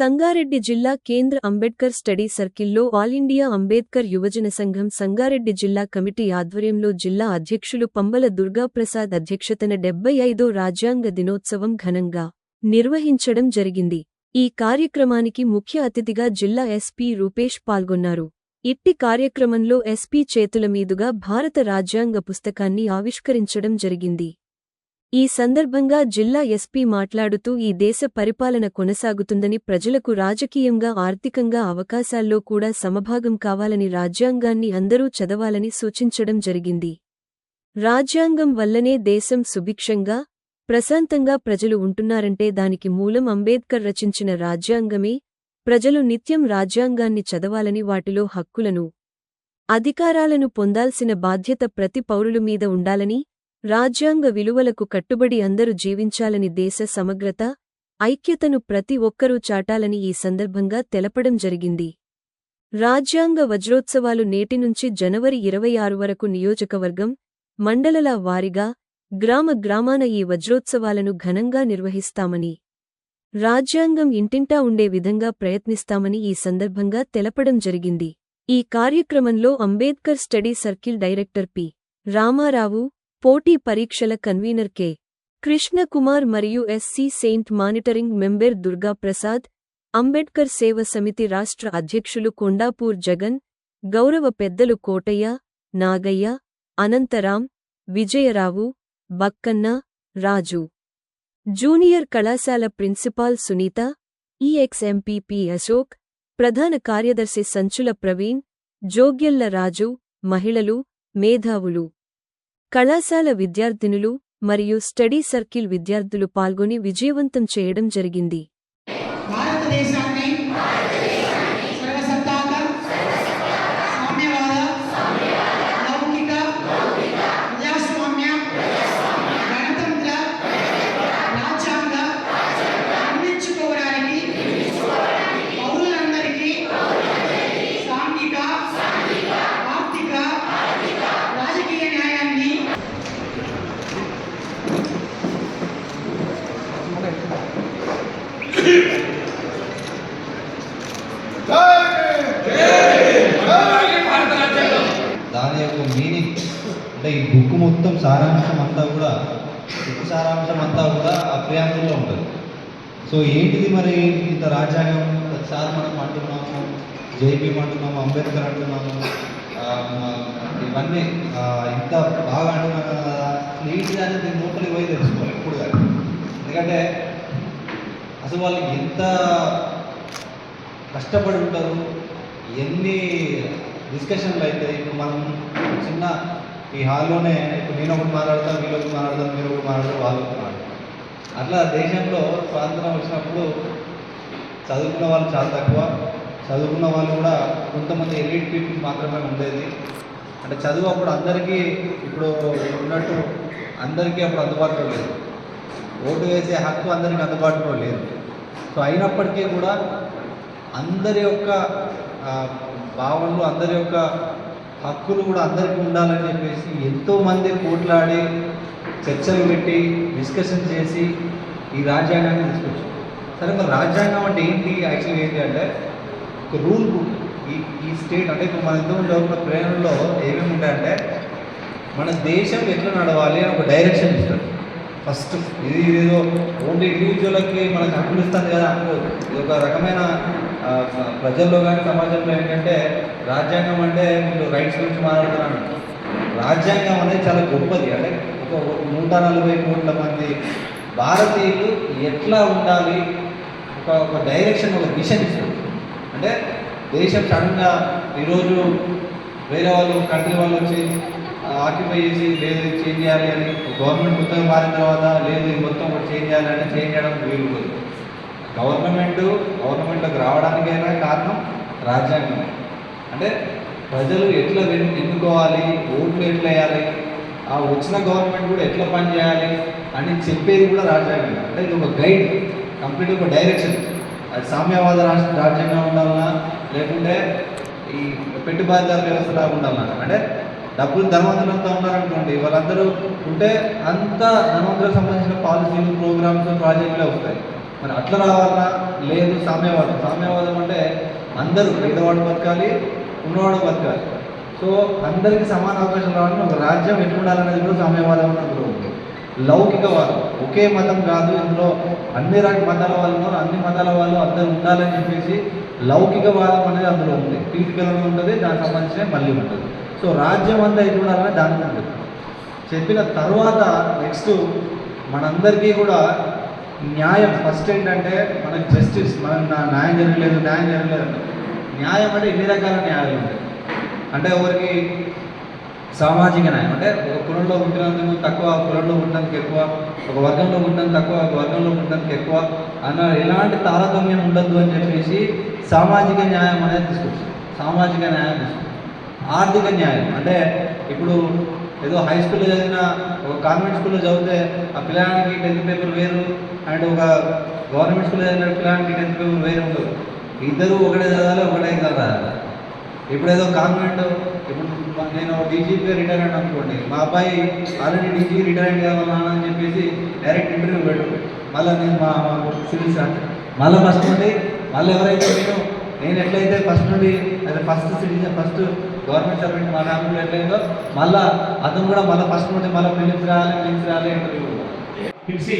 సంగారెడ్డి జిల్లా కేంద్ర అంబేడ్కర్ స్టడీ సర్కిల్లో ఆల్ ఇండియా అంబేద్కర్ యువజన సంఘం సంగారెడ్డి జిల్లా కమిటీ ఆధ్వర్యంలో జిల్లా అధ్యక్షులు పంబల దుర్గాప్రసాద్ అధ్యక్షతన డెబ్బై ఐదో రాజ్యాంగ దినోత్సవం ఘనంగా నిర్వహించడం జరిగింది. ఈ కార్యక్రమానికి ముఖ్య అతిథిగా జిల్లా ఎస్పీ రూపేష్ పాల్గొన్నారు. ఇట్టి కార్యక్రమంలో ఎస్పీ చేతుల మీదుగా భారత రాజ్యాంగ పుస్తకాన్ని ఆవిష్కరించడం జరిగింది. ఈ సందర్భంగా జిల్లా ఎస్పీ మాట్లాడుతూ ఈ దేశ పరిపాలన కొనసాగుతుందని ప్రజలకు రాజకీయంగా ఆర్థికంగా అవకాశాల్లో కూడా సమభాగం కావాలని రాజ్యాంగాన్ని అందరూ చదవాలని సూచించడం జరిగింది. రాజ్యాంగం వల్లనే దేశం సుభిక్షంగా ప్రశాంతంగా ప్రజలు ఉంటున్నారంటే దానికి మూలం అంబేద్కర్ రచించిన రాజ్యాంగమే. ప్రజలు నిత్యం రాజ్యాంగాన్ని చదవాలని వాటిలో హక్కులను అధికారాలను పొందాల్సిన బాధ్యత ప్రతి పౌరులు మీద ఉండాలని రాజ్యాంగ విలువలకు కట్టుబడి అందరూ జీవించాలని దేశ సమగ్రత ఐక్యతను ప్రతి ఒక్కరూ చాటాలని ఈ సందర్భంగా తెలపడం జరిగింది. రాజ్యాంగ వజ్రోత్సవాలు నేటి నుంచి జనవరి ఇరవై ఆరు వరకు నియోజకవర్గం మండలల వారిగా గ్రామ గ్రామాన ఈ వజ్రోత్సవాలను ఘనంగా నిర్వహిస్తామని రాజ్యాంగం ఇంటింటా ఉండే విధంగా ప్రయత్నిస్తామని ఈ సందర్భంగా తెలపడం జరిగింది. ఈ కార్యక్రమంలో Ambedkar study circle director P. Ramarao పోటీ పరీక్షల కన్వీనర్ కె. కృష్ణకుమార్ మరియు SC ST monitoring member Durgaprasad Ambedkar సేవ సమితి రాష్ట్ర అధ్యక్షులు కొండాపూర్ జగన్ గౌరవ పెద్దలు కోటయ్య నాగయ్య అనంతరాం విజయరావు బక్కన్న రాజు. జూనియర్ కళాశాల principal Sunitha ex MPP Ashok ప్రధాన కార్యదర్శి సంచుల ప్రవీణ్ జోగ్యల్ల రాజు మహిళలు మేధావులు. కళాశాల విద్యార్థినులు మరియు స్టడీ సర్కిల్ విద్యార్థులు పాల్గొని విజయవంతం చేయడం జరిగింది. భారతదేశాన్ని దాని యొక్క మీనింగ్ అంటే ఈ బుక్ మొత్తం సారాంశం అంతా కూడా బుక్ సారాంశం అంతా కూడా ఆ ప్రియాంబుల్లో ఉంటుంది. సో ఏంటిది మరి ఇంత రాజ్యాంగం? ప్రతిసారి మనం అంటున్నాము జేపీ అంటున్నాము అంబేద్కర్ అంటున్నాము ఇవన్నీ ఇంత బాగా అంటున్నాం కదా ఏంటిది అనేది లోపలికి పోయి తెలుసుకోవాలి ఎప్పుడు కానీ. ఎందుకంటే అసలు వాళ్ళు ఎంత కష్టపడి ఉంటారు ఎన్ని డిస్కషన్లు అయితే ఇప్పుడు మనం చిన్న ఈ హాల్లోనే ఇప్పుడు నేను ఒకటి మాట్లాడతాను మీరు ఒకటి మాట్లాడతాను మీరు ఒకటి మాట్లాడతారు వాళ్ళు ఒకటి మాట్లాడతారు. అట్లా దేశంలో స్వాతంత్రం వచ్చినప్పుడు చదువుకున్న వాళ్ళు చాలా తక్కువ. చదువుకున్న వాళ్ళు కూడా కొంతమంది ఎలిట్ పీపుల్ మాత్రమే ఉండేది. అంటే చదువు అప్పుడు అందరికీ ఇప్పుడు ఉన్నట్టు అందరికీ అప్పుడు అందుబాటులో లేదు. ఓటు వేసే హక్కు అందరికీ అందుబాటులో లేదు. సో అయినప్పటికీ కూడా అందరి యొక్క భావనలు అందరి యొక్క హక్కులు కూడా అందరికీ ఉండాలని చెప్పేసి ఎంతోమంది పోట్లాడి చర్చలు పెట్టి డిస్కషన్ చేసి ఈ రాజ్యాంగాన్ని తీసుకొచ్చారు. సరే మరి రాజ్యాంగం అంటే ఏంటి? యాక్చువల్గా ఏంటి అంటే ఒక రూల్ బుక్ ఈ ఈ స్టేట్ అంటే ఇప్పుడు మన ఇద్దరు ఉన్న ప్రేరణలో ఏమేమి ఉంటాయంటే మన దేశం ఎట్లా నడవాలి అని ఒక డైరెక్షన్ ఇస్తారు. ఫస్ట్ ఇది ఏదో ఓన్లీ ఇండివిజువల్కి మనకు హక్కులు ఇస్తుంది కదా అనుకోదు ఇది ఒక రకమైన ప్రజల్లో కానీ సమాజంలో ఏంటంటే రాజ్యాంగం అంటే మీరు రైట్స్ గురించి మాట్లాడుతున్నాను రాజ్యాంగం అనేది చాలా గొప్పది. అంటే ఒక నూట నలభై కోట్ల మంది భారతీయులు ఎట్లా ఉండాలి? ఒక ఒక డైరెక్షన్ ఒక మిషన్ ఇస్తుంది అంటే దేశం సడన్గా ఈరోజు వేరే వాళ్ళు కంట్రీ వాళ్ళు వచ్చి ఆక్యుపై చేసి లేదు చేంజ్ చేయాలి అని గవర్నమెంట్ మొత్తం మారిన తర్వాత లేదు మొత్తం ఒకటి చేంజ్ చేయాలి అంటే చేంజ్ చేయడం వీలు గవర్నమెంట్ గవర్నమెంట్లోకి రావడానికైనా కారణం రాజ్యాంగం. అంటే ప్రజలు ఎట్లా ఎన్నుకోవాలి ఓట్లు ఎట్లా వేయాలి ఆ వచ్చిన గవర్నమెంట్ కూడా ఎట్లా పనిచేయాలి అని చెప్పేది కూడా రాజ్యాంగం. అంటే ఇది ఒక గైడ్ కంప్లీట్ ఒక డైరెక్షన్. అది సామ్యవాద రాష్ట్ర రాజ్యాంగం ఉండాలన్నా లేకుంటే ఈ పెట్టుబడిదారు వ్యవస్థ లాగా ఉండాలన్నా. అంటే డబ్బులు ధనవంతులంతా ఉన్నారనుకోండి వాళ్ళందరూ ఉంటే అంత ధనవంతులకు సంబంధించిన పాలసీలు ప్రోగ్రామ్స్ ప్రాజెక్టులే వస్తాయి. మరి అట్లా రావాలన్నా లేదు సామ్యవాదం. సామ్యవాదం అంటే అందరూ పేదవాడు బతకాలి ఉన్నవాడు బతకాలి. సో అందరికీ సమాన అవకాశం రావాలని ఒక రాజ్యం ఎట్లా ఉండాలనేది కూడా సామ్యవాదం అందులో ఉంది. లౌకికవాదం. ఒకే మతం కాదు ఇందులో అన్ని రకాల మతాల వాళ్ళు ఉన్నారు అన్ని మతాల వాళ్ళు అందరూ ఉండాలని చెప్పేసి లౌకికవాదం అనేది అందులో ఉంది. పీఠికలను ఉంటుంది దానికి సంబంధించిన మళ్ళీ ఉంటుంది. సో రాజ్యం అంతా ఎట్లా ఉండాలని దానికి ఉంటుంది. చెప్పిన తర్వాత నెక్స్ట్ మనందరికీ కూడా న్యాయం ఫస్ట్ ఏంటంటే మనకు జస్టిస్ మనం నా- న్యాయం జరగలేదు న్యాయం జరగలేదు అంటే. న్యాయం అంటే ఎన్ని రకాల న్యాయాలు ఉంటాయి? అంటే ఎవరికి సామాజిక న్యాయం. అంటే ఒక కులంలో ఉంటున్నందుకు తక్కువ ఒక కులంలో ఉండడానికి ఎక్కువ ఒక వర్గంలో పుట్టినందుకు తక్కువ ఒక వర్గంలో ఉండడానికి ఎక్కువ అన్న ఎలాంటి తారతమ్యం ఉండద్దు అని చెప్పేసి సామాజిక న్యాయం అనేది తీసుకొచ్చింది. సామాజిక న్యాయం తీసుకొచ్చింది. ఆర్థిక న్యాయం. అంటే ఇప్పుడు ఏదో హై స్కూల్లో చదివిన ఒక కాన్వెంట్ స్కూల్లో చదివితే ఆ పిల్లడానికి టెన్త్ పేపర్ వేరు అండ్ ఒక గవర్నమెంట్ స్కూల్లో చదివిన పిల్లడానికి టెన్త్ పేపర్ వేరు ఉండదు. ఇద్దరు ఒకటే చదవాలి ఒకటే ఎగ్జామ్ రాయాలి ఇప్పుడు ఏదో కాన్వెంట్ ఇప్పుడు నేను డీజీపీ రిటైర్ అయినా అనుకోండి మా అబ్బాయి ఆల్రెడీ డీజీపీ రిటైర్ అయింది కదా నాన్న అని చెప్పేసి డైరెక్ట్ ఇంటర్వ్యూ పెట్టు మళ్ళీ నేను మా సివిల్ సార్ మళ్ళీ ఫస్ట్ నుండి మళ్ళీ ఎవరైతే నేను నేను ఎట్లయితే ఫస్ట్ నుండి అదే first citizen first government servant మా ఫ్యామిలీలో ఎట్లయిందో మళ్ళీ అతను కూడా మళ్ళీ ఫస్ట్ నుండి మళ్ళీ ఫిలిమ్స్ రాయాలి ఫిలిమ్స్ రాయాలి ఇంటర్వ్యూ పిలిచి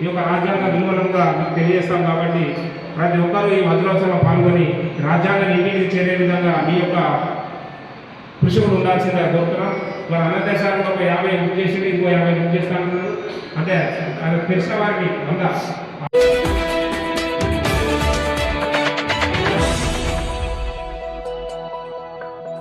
ఈ యొక్క రాజ్యాంగ విలువలను కూడా మీకు తెలియజేస్తాం కాబట్టి ప్రతి ఒక్కరూ ఈ వజ్రోత్సవంలో పాల్గొని రాజ్యాంగాన్ని ఇంటికి చేరే విధంగా మీ యొక్క కృషి కూడా ఉండాల్సిందే కోరుతున్నాం. మరి అన్న దేశాలకు ఒక యాభై బుక్ చేసి ఇంకో యాభై బుక్ చేస్తాను అంటే అది తెలిసిన వారికి అందా